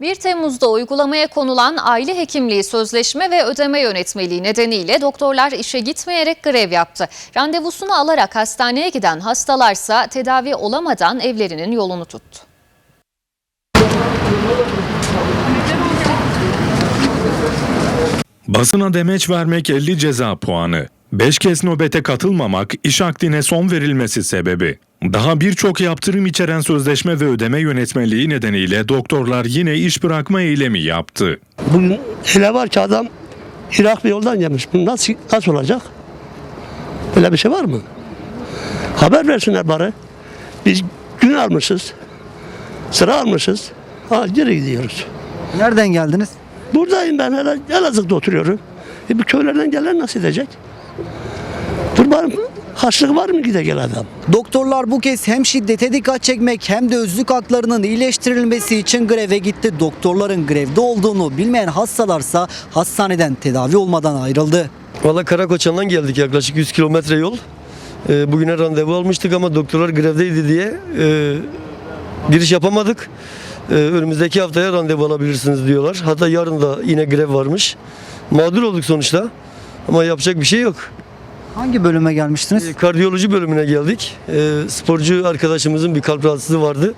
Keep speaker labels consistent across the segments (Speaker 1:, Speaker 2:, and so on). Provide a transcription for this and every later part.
Speaker 1: 1 Temmuz'da uygulamaya konulan aile hekimliği sözleşme ve ödeme yönetmeliği nedeniyle doktorlar işe gitmeyerek grev yaptı. Randevusunu alarak hastaneye giden hastalarsa tedavi olamadan evlerinin yolunu tuttu.
Speaker 2: Basına demeç vermek 50 ceza puanı. 5 kez nöbete katılmamak iş akdine son verilmesi sebebi. Daha birçok yaptırım içeren sözleşme ve ödeme yönetmeliği nedeniyle doktorlar yine iş bırakma eylemi yaptı.
Speaker 3: Bugün hele var ki adam Irak bir yoldan gelmiş. Bu nasıl, nasıl olacak? Böyle bir şey var mı? Haber versinler bari. Biz gün almışız. Sıra almışız. Ha, geri gidiyoruz.
Speaker 4: Nereden geldiniz?
Speaker 3: Buradayım ben. Elazığ'da oturuyorum. E bu köylerden gelen nasıl edecek? Dur bari haçlık var mı gide gel adam?
Speaker 4: Doktorlar bu kez hem şiddete dikkat çekmek hem de özlük haklarının iyileştirilmesi için greve gitti. Doktorların grevde olduğunu bilmeyen hastalarsa hastaneden tedavi olmadan ayrıldı.
Speaker 5: Valla Karakoçan'dan geldik yaklaşık 100 kilometre yol. Ee, bugüne randevu almıştık ama doktorlar grevdeydi diye e, giriş yapamadık. Ee, önümüzdeki haftaya randevu alabilirsiniz diyorlar. Hatta yarın da yine grev varmış. Mağdur olduk sonuçta ama yapacak bir şey yok.
Speaker 4: Hangi bölüme gelmiştiniz?
Speaker 5: Ee, Kardiyoloji bölümüne geldik. Ee, sporcu arkadaşımızın bir kalp rahatsızlığı vardı.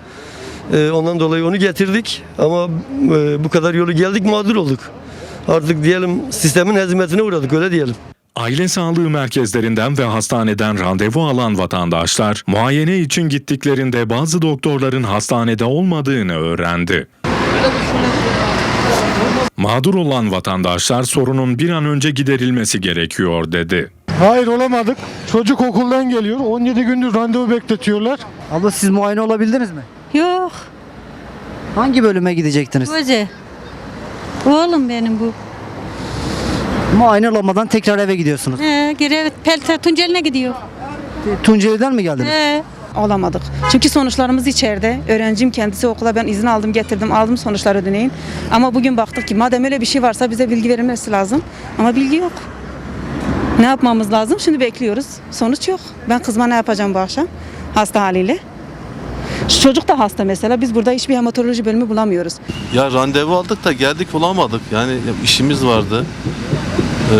Speaker 5: Ee, ondan dolayı onu getirdik ama e, bu kadar yolu geldik mağdur olduk. Artık diyelim sistemin hizmetine uğradık öyle diyelim.
Speaker 2: Aile sağlığı merkezlerinden ve hastaneden randevu alan vatandaşlar muayene için gittiklerinde bazı doktorların hastanede olmadığını öğrendi. Mağdur olan vatandaşlar sorunun bir an önce giderilmesi gerekiyor dedi.
Speaker 6: Hayır olamadık. Çocuk okuldan geliyor. 17 gündür randevu bekletiyorlar.
Speaker 4: Abla siz muayene olabildiniz mi?
Speaker 7: Yok,
Speaker 4: Hangi bölüme gidecektiniz?
Speaker 7: Göze. Oğlum benim bu.
Speaker 4: Muayene olamadan tekrar eve gidiyorsunuz.
Speaker 7: He, geri Pelter Tunceli'ne gidiyor.
Speaker 4: Tunceli'den mi geldiniz?
Speaker 7: He.
Speaker 8: Olamadık. Çünkü sonuçlarımız içeride. Öğrencim kendisi okula ben izin aldım getirdim aldım sonuçları deneyin. Ama bugün baktık ki madem öyle bir şey varsa bize bilgi verilmesi lazım. Ama bilgi yok. Ne yapmamız lazım? Şimdi bekliyoruz. Sonuç yok. Ben kızma ne yapacağım bu akşam? Hasta haliyle. Şu çocuk da hasta mesela. Biz burada hiçbir hematoloji bölümü bulamıyoruz.
Speaker 9: Ya randevu aldık da geldik bulamadık. Yani işimiz vardı. Ee,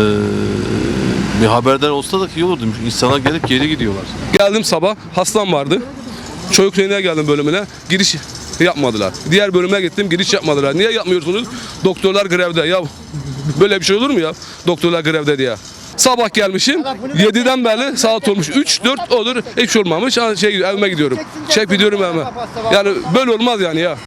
Speaker 9: bir haberdar olsa da iyi olurdu. İnsanlar gelip geri gidiyorlar.
Speaker 10: Geldim sabah hastam vardı. Çocuk kliniğe geldim bölümüne. Giriş yapmadılar. Diğer bölüme gittim giriş yapmadılar. Niye yapmıyorsunuz? Doktorlar grevde. Ya böyle bir şey olur mu ya? Doktorlar grevde diye. Sabah gelmişim. 7'den beri saat olmuş. 3 4 olur. Hiç olmamış. Şey evime gidiyorum. Çek gidiyorum evime. Yani böyle olmaz yani ya.